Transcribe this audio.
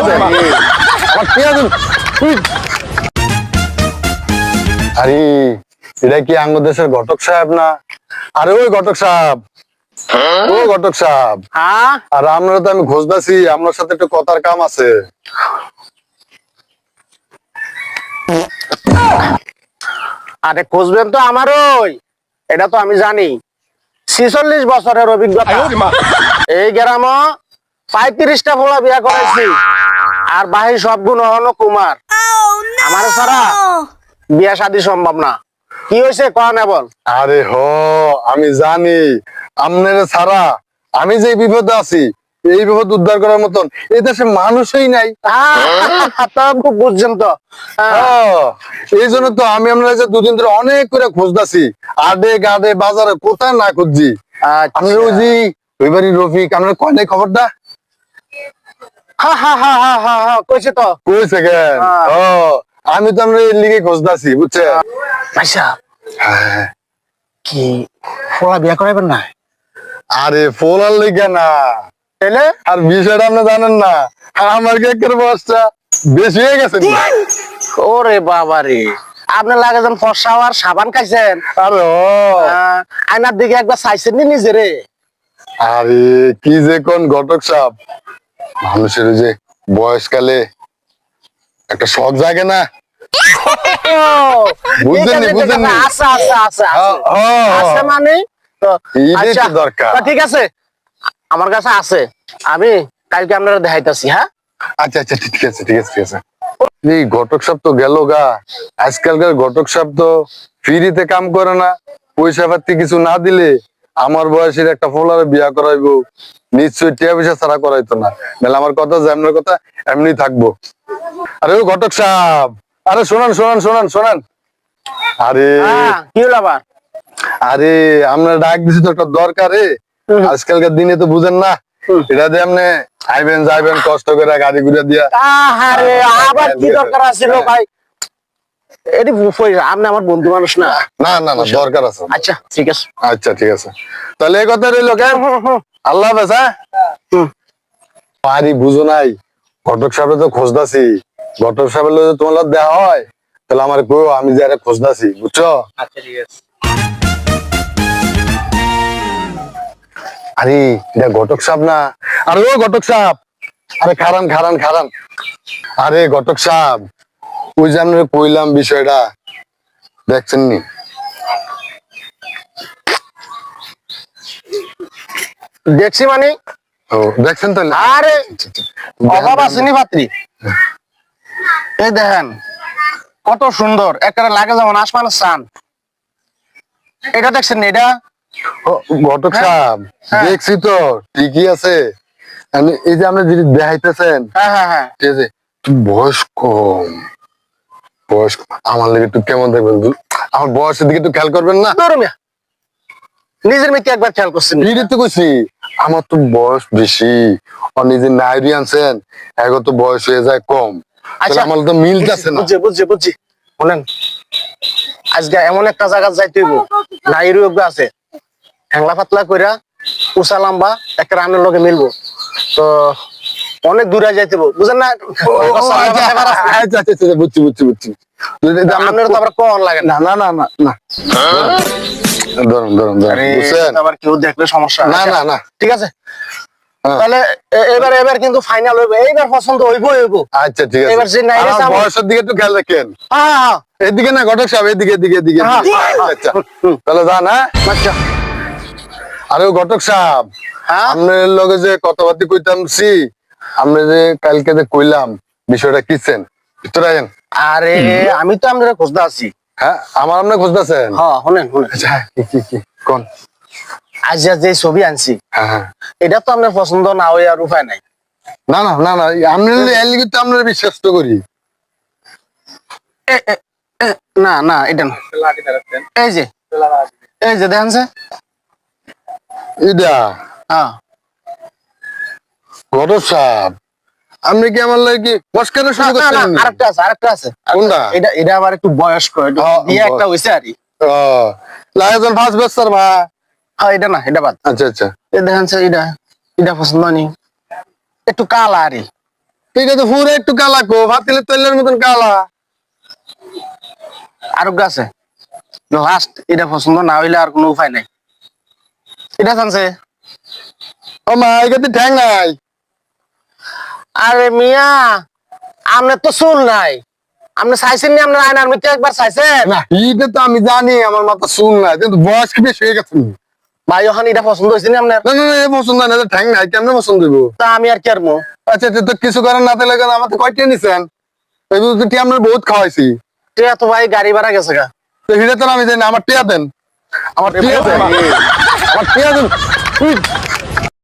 আছে? আমার পেঁয়াজ আরে এটা কি আঙ্গ দেশের ঘটক সাহেব না? আরে ওই ঘটক সাহেব। ও ঘটক সাহেব। হ্যাঁ? আর আমরা তো আমি খুঁজতেছি আপনার সাথে একটু কথার কাম আছে। আরে খুঁজবেন তো আমারই এটা তো আমি জানি। ছিচল্লিশ বছরের অভিজ্ঞতা। এই গ্রাম পঁয়ত্রিশটা ফোলা বিয়া করাইছি আর বাহির সব গুণ হলো কুমার। আমার ছাড়া বিয়া শাদী সম্ভব না। কি হয়েছে কন বল। আরে হ আমি জানি। আপনার ছাড়া আমি যে বিপদে আছি এই বিপদ উদ্ধার করার মতন এই দেশে মানুষই নাই। তা খুব বুঝছেন তো। এই জন্য তো আমি আপনার যে দুদিন ধরে অনেক করে খুঁজতাছি। আডে গাডে বাজারে কোথায় না খুঁজছি। আপনার ওই যে ওইবারই রফিক আপনার কয় নাই খবরটা? হা হা হা হা হা হা কইছে তো। কইছে কেন। ও আমি তো আপনার এর লিগে খুঁজতাছি বুঝছে? আচ্ছা। কি ফোলা বিয়া করাইবেন না? আরে ফোন আর লিগে না। এলে আর বিষয়টা আপনি জানেন না আমার কেকের বয়সটা বেশি হয়ে গেছে। ওরে বাবা রে আপনি লাগে যেন ফর্সা আর সাবান খাইছেন। আরে আয়নার দিকে একবার চাইছেন নি নিজে রে আরে কি যে কোন ঘটক সাপ মানুষের যে বয়সকালে একটা শখ জাগে না? বুঝছেন নি, ঠিক আছে, ঠিক বুঝছেন নি? আছে, আছে আছে আছে হ্যাঁ, হ্যাঁ, হ্যাঁ। মানে? আচ্ছা, দরকার। ঠিক আছে আমার কাছে আছে। আমি কালকে আপনারা দেখাইতাছি হ্যাঁ? আচ্ছা আচ্ছা ঠিক আছে ঠিক আছে ঠিক আছে। এই ঘটক সাপ তো গেল গা। আজকালকার ঘটক সাপ তো ফ্রিতে কাম করে না। পয়সা পাতি কিছু না দিলে আমার বয়সের একটা ফোলারে বিয়া করাইবো। নিশ্চয়ই টিয়া পয়সা ছাড়া করাইতো না। নাহলে আমার কথা যেমন কথা এমনি থাকব। আরে ও ঘটক সাপ আরে শোনান শোনান শোনান শোনান। আরে হ্যাঁ, কি হলো আবার? আরে আমরা ডাক দিছি তো একটা দরকারে। আজকালকার দিনে তো বুঝেন না। এটা দিয়ে আপনি আইবেন যাইবেন কষ্ট করে গাড়ি ঘুরে দিয়া। আহারে আবার কি দরকার আছিল ভাই? এটি আপনি আমার বন্ধু মানুষ না? না না না দরকার আছে। আচ্ছা ঠিক আছে। আচ্ছা ঠিক আছে। তাহলে এই কথা রইল কেন? আল্লাহ হাফেজ হ্যাঁ? বুঝো নাই ঘটক সাহেবের তো খোঁজদাছি ঘটক সাহেবের যদি তোমার দেওয়া হয় তাহলে আমার কো আমি যারা খোঁজদাছি বুঝছ? আচ্ছা ঠিক আছে। আরে এটা ঘটক সাহেব না? আরে ও ঘটক সাহেব। আরে খারান খারান খারান। আরে ঘটক সাহেব ওই যে কইলাম বিষয়টা। দেখছেন নি? দেখছি মানে? ও দেখছেন তাহলে? আরে অভাব আসেনি পাত্রী এই দেখেন কত সুন্দর। একটা লাগে যেমন আসমানের চান। এটা দেখছেন এটা? ঘটক সাহেব হ্যাঁ। দেখছি তো ঠিকই আছে। এই যে আমরা যদি দেখাইতেছেন হ্যাঁ হ্যাঁ হ্যাঁ। ঠিক আছে বয়স কম। বয়স আমার লেগে একটু কেমন দেখবেন? আমার বয়সের দিকে একটু খেয়াল করবেন না? নিজের মেয়েকে একবার খেয়াল করছেন? এইটাই তো কইছি আমার তো বয়স বেশি আর নিজে নাইরি আনছেন এখন তো বয়স হয়ে যায় কম। আচ্ছা। আমার তো মিলতেছে না। বুঝছি বুঝছি বুঝছি। শোনেন আজকে এমন একটা জায়গা যাইতে হইব নাইরু আছে। হ্যাংলা পাতলা কইরা উষা লম্বা একটা রানের লগে মিলবো। তো অনেক দূরে যাইতে বুঝেন না? আচ্ছা, আচ্ছা, আচ্ছা, বুঝছি বুঝছি বুঝছি। আপনার তো আবার কন লাগে না না না না। ধরুন ধরুন ধরুন আরে, বুঝছেন? আবার কেউ দেখলে সমস্যা না না না। ঠিক আছে? হ্যাঁ। তাহলে এবার এবার কিন্তু ফাইনাল হইব। এইবার পছন্দ হইব হইব। আচ্ছা ঠিক আছে। এবার যে নাইরে বয়সের দিকে একটু খেয়াল রাখেন। হ্যাঁ। এদিকে না ঘটক সাহেব এদিকে এদিকে এদিকে। হ্যাঁ, আচ্ছা। তাহলে যান হ্যাঁ? আচ্ছা। আরে ঘটক সাহেব আপনার লগে যে কথাবার্তা কইতামছি আমরা যে কালকে যে কইলাম বিষয়টা কিছেন ভিতরে আরে আমি তো আপনার খুঁজতে আছি হ্যাঁ আমার আপনি খুঁজতেছেন? হ্যাঁ শুনেন শুনেন। আচ্ছা কি কি কি? কোন? আজ যে ছবি আনছি হ্যাঁ হ্যাঁ। এটা তো আপনার পছন্দ না হয়ে আর উপায় নাই। না না না না আমরা এর তো আমরা বিশ্বাস তো করি। না না এটা না। এই যে এই যে দেখেন যে এটা হ্যাঁ। ঘটক সাহেব আপনি কি আমার লাগে কি মস্কারা শুরু করছেন? আরেকটা আছে আরেকটা আছে। কোনটা? এটা এটা আবার একটু বয়স্ক একটু হ্যাঁ, বিয়ে একটা হইছে আর। ও লাগাজন ফার্স্ট বছর মা হ্যাঁ এটা না এটা বাদ। আচ্ছা আচ্ছা। এই দেখেন যে এটা এটা পছন্দ নি একটু কালা আর। এটা তো পুরো একটু কালা কো ভাতিলে তৈলের মতন কালা। আরোগ্য আছে। লাস্ট এটা পছন্দ না হইলে আর কোনো উপায় নাই। এটা জানছে। ও মা এটাতে ঠ্যাং নাই। আরে মিয়া আপনার তো চুল নাই। আপনি চাইছেন নি আপনার আয়নার মধ্যে একবার চাইছেন? না এটা তো আমি জানি আমার মাথা শুন না কিন্তু বয়স কি বেশি হয়ে গেছে? ভাই ওখানে এটা পছন্দ হয়েছে নি আপনার না না না এ পছন্দ না ঠ্যাং নাই কেমনে পছন্দ হইব? তা আমি আর কি আর মো? আচ্ছা তো কিছু করার না তাহলে কেন আমার তো কয়টা নিছেন এই তো আমরা বহুত খাওয়াইছি। টিয়া তো ভাই গাড়ি ভাড়া গেছে গা। তো হিরে তো আমি জানি আমার টিয়া দেন। আমার টিয়া দেন। আমার টিয়া দেন। উই,